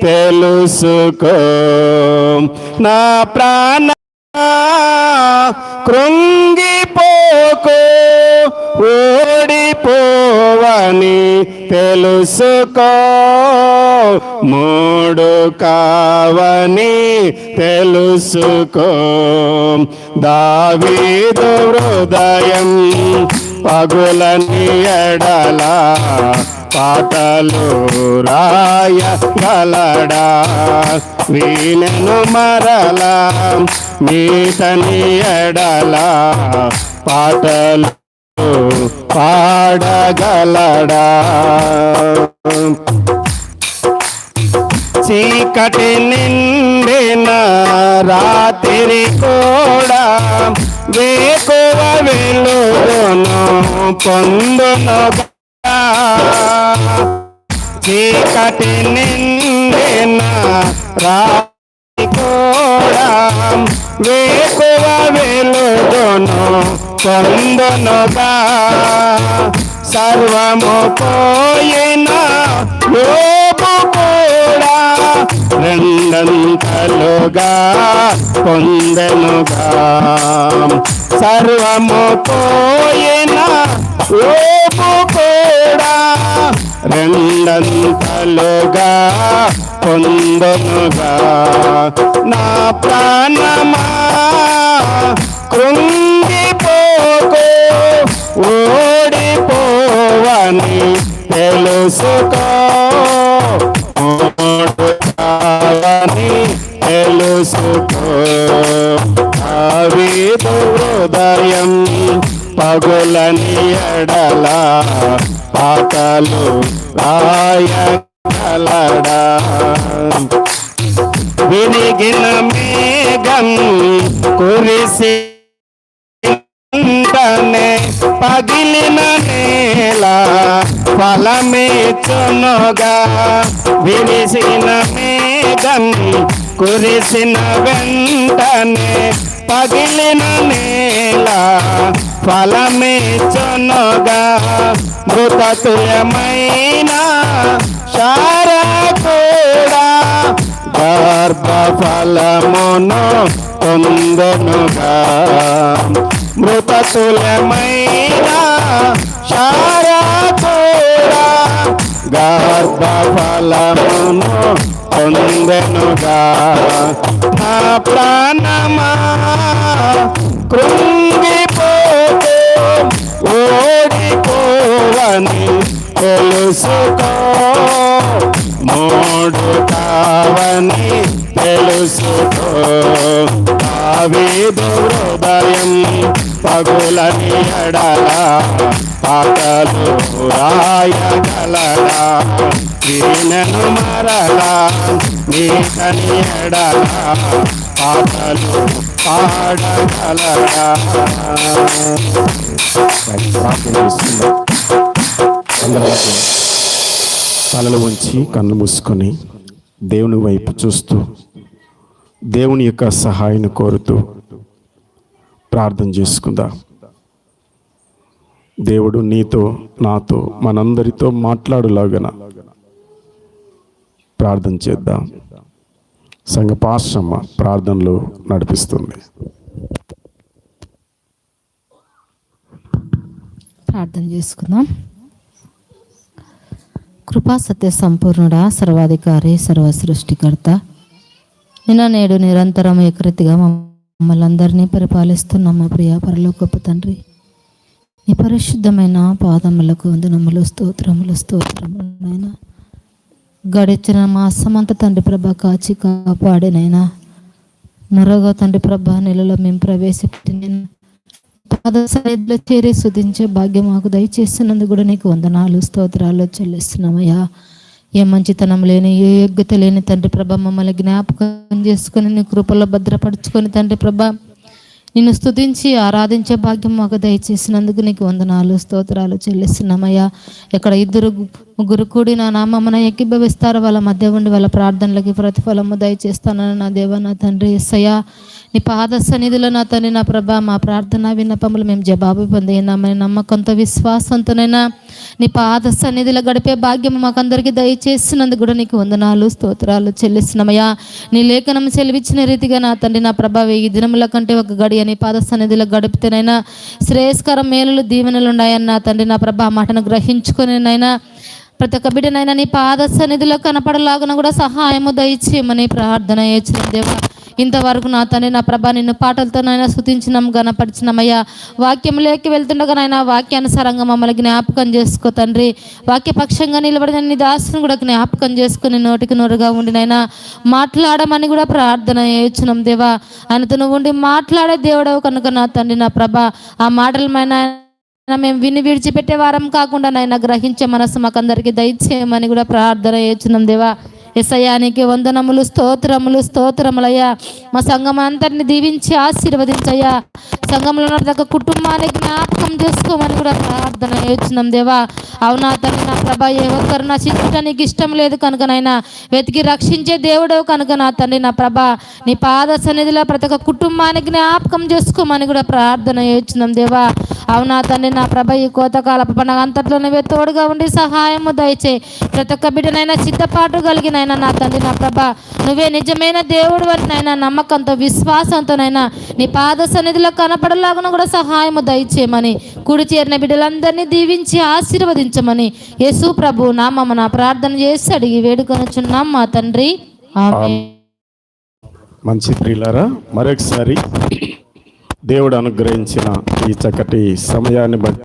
తెలుసుకో. నా ప్రాణ కృంగిపోకో ఓడిపోవని తెలుసుకో. మూడు కావని తెలుసుకో. దావీదు హృదయం పగులని ఎడలా పాటలు రాయగలడా వీణను మరలా మీతని ఎడలా? పాటలు పాడగలడా? చీకటి నిండిన రాత్రి కూడా వేకువ వెలుగును పొందున చీకటి నిండిన రాత్రి కూడా. వేకువ వెలుగును పొందునుగా. సర్వము పోయిన లోపు కూడా రెండంతలుగా పొందనుగా. సర్వము పోయిన లోపు కూడా రెండంతలుగా పొందనుగా. నా ప్రాణమా కృంగిపోకు ఓడిపోవని తెలుసుకో. ఓడిపోవని తెలుసుకో. హృదయం పగులని ఎడలా. పాటలు రాయగలడా? విరిగిన మేఘం కురిసి పగిలిన నేల ఫలమే చునుగా. విరిసిన మేఘం కురిసిన వెంటనే పగిలిన నేల ఫలమే చునుగా. మృతతుల్యమైన శారా కూడా గర్భ ఫలమును పొందనుగా. మృతతులమైన శారా కూడా గర్భ ఫలమును పొందెనుగా. నా ప్రాణమా కృంగిపోతే ఓ తెలుసుకో మూడు కావని తెలుసుకో ఆవేదు హృదయం పగులని ఎడల పాటలు రాయగలడా వీణను మరలా నీకని ఎడల పాటలు తలలు ఉంచి కళ్ళు మూసుకొని దేవుని వైపు చూస్తూ దేవుని యొక్క సహాయాన్ని కోరుతూ ప్రార్థన చేసుకుందాం. దేవుడు నీతో నాతో మనందరితో మాట్లాడులాగన ప్రార్థన చేద్దాం. సంఘ పాశ్రమ ప్రార్థనలు నడిపిస్తుంది. ప్రార్థన చేసుకుందాం. కృపా సత్య సంపూర్ణుడా సర్వాధికారి సర్వ సృష్టికర్త నిన్న నేడు నిరంతరం ఏకృతిగా మమ్మల్ని అందరినీ పరిపాలిస్తున్న మా ప్రియ పరలోకపు తండ్రి. నీ పరిశుద్ధమైన పాదములకు వందనములు స్తోత్రములు స్తోత్రములు నాయనా గడిచిన మాసమంతా తండ్రి ప్రభ కాచి కాపాడినైనా. మరొక తండ్రి ప్రభ నెలలో మేము ప్రవేశపెట్టిన పాద చేరే చేరి శుద్ధించే భాగ్యం మాకు దయచేస్తున్నందుకు కూడా నీకు వందనాలు స్తోత్రాలు చెల్లిస్తున్నామయ్యా. ఏ మంచితనం లేని ఏ యోగ్యత లేని తండ్రి ప్రభ మమ్మల్ని జ్ఞాపకం చేసుకొని నీ కృపలో భద్రపరుచుకొని తండ్రి ప్రభ నిన్ను స్థుతించి ఆరాధించే భాగ్యం మాకు దయచేసినందుకు నీకు వందనాలు స్తోత్రాలు చెల్లిస్తున్నామయ్యా. ఇక్కడ ఇద్దరు ముగ్గురు కూడి నా నామమున ఎక్కిభవిస్తారు వాళ్ళ మధ్య ఉండి వాళ్ళ ప్రార్థనలకి ప్రతిఫలము దయచేస్తానని నా దేవ నా తండ్రి ఎస్సయ్యా నీ పాద సన్నిధిలో నా తండ్రి నా ప్రభా మా ప్రార్థన విన్నపములు మేము జవాబు పొందినామని నమ్మకంతో విశ్వాసంతోనైనా నీ పాద సన్నిధిలో గడిపే భాగ్యం మాకందరికీ దయచేసినందుకు కూడా నీకు వందనాలు స్తోత్రాలు చెల్లిస్తున్నామయ్యా. నీ లేఖనం సెలవిచ్చిన రీతిగా నా తండ్రి నా ప్రభా ఈ దినముల కంటే ఒక గడియ నీ పాద సన్నిధిలో గడిపితేనైనా శ్రేయస్కర మేలులు దీవెనలు ఉన్నాయని నా తండ్రి నా ప్రభా మాటను గ్రహించుకొని నైనా ప్రతి ఒక్క బిడ్డనైనా నీ పాద సన్నిధిలో కనపడలాగున కూడా సహాయము దయచేయమని ప్రార్థన చేసిన దేవా. ఇంతవరకు నా తండ్రి నా ప్రభా నిన్ను పాటలతోనైనా స్థుతించినాం గనపరిచినామయ్యా. వాక్యంలోకి వెళ్తుండగా నాయన వాక్యానుసారంగా మమ్మల్ని జ్ఞాపకం చేసుకో తండ్రి. వాక్యపక్షంగా నిలబడిన నీ దాసును కూడా జ్ఞాపకం చేసుకుని నోటికి నోరుగా ఉండినైనా మాట్లాడమని కూడా ప్రార్థన చేస్తున్నాం దేవా. ఆయనతో నువ్వు ఉండి మాట్లాడే దేవుడవు కనుక నా తండ్రి నా ప్రభా. ఆ మాటలమైన మేము విని విడిచిపెట్టే వారం కాకుండా నైనా గ్రహించే మనసు మాకందరికీ దయచేయమని కూడా ప్రార్థన చేస్తున్నాం దేవా. ఎసయానికి వందనములు స్తోత్రములు స్తోత్రములయ్యా. మా సంఘం అంతటిని దీవించి ఆశీర్వదించయ్యా. సంఘంలో ఉన్న కుటుంబాన్ని జ్ఞాపకం చేసుకోమని కూడా ప్రార్థన చేస్తున్నాం దేవా. అవునా తల్లి నా ప్రభా ఏ ఒక్కరు నశించడానికి ఇష్టం లేదు కనుక నైనా వెతికి రక్షించే దేవుడవు కనుక నా తండ్రి నా ప్రభా. నీ పాద సన్నిధిలో ప్రతి ఒక్క కుటుంబాన్ని జ్ఞాపకం చేసుకోమని కూడా ప్రార్థన చేస్తున్నాం దేవా. అవునా తండ్రి నా ప్రభ ఈ కోతకాల పండుగ అంతట్లో నువ్వే తోడుగా ఉండి సహాయము దయచే ప్రతి ఒక్క బిడ్డనైనా సిద్ధపాటు కలిగినైనా నా తండ్రి నా ప్రభ నువ్వే నిజమైన దేవుడు వారినైనా నమ్మకంతో విశ్వాసంతోనైనా నీ పాద సన్నిధిలో కనపడలాగున కూడా సహాయము దయచేయమని కుడి చేరిన బిడ్డలందరినీ దీవించి ఆశీర్వదించమని యేసు ప్రభు నామమున ప్రార్థన చేసి అడిగి వేడుకొనుచున్నాం మా తండ్రి ఆమేన్. మంచి ప్రియులారా మరొకసారి దేవుడు అనుగ్రహించిన ఈ చక్కటి సమయాన్ని బట్టి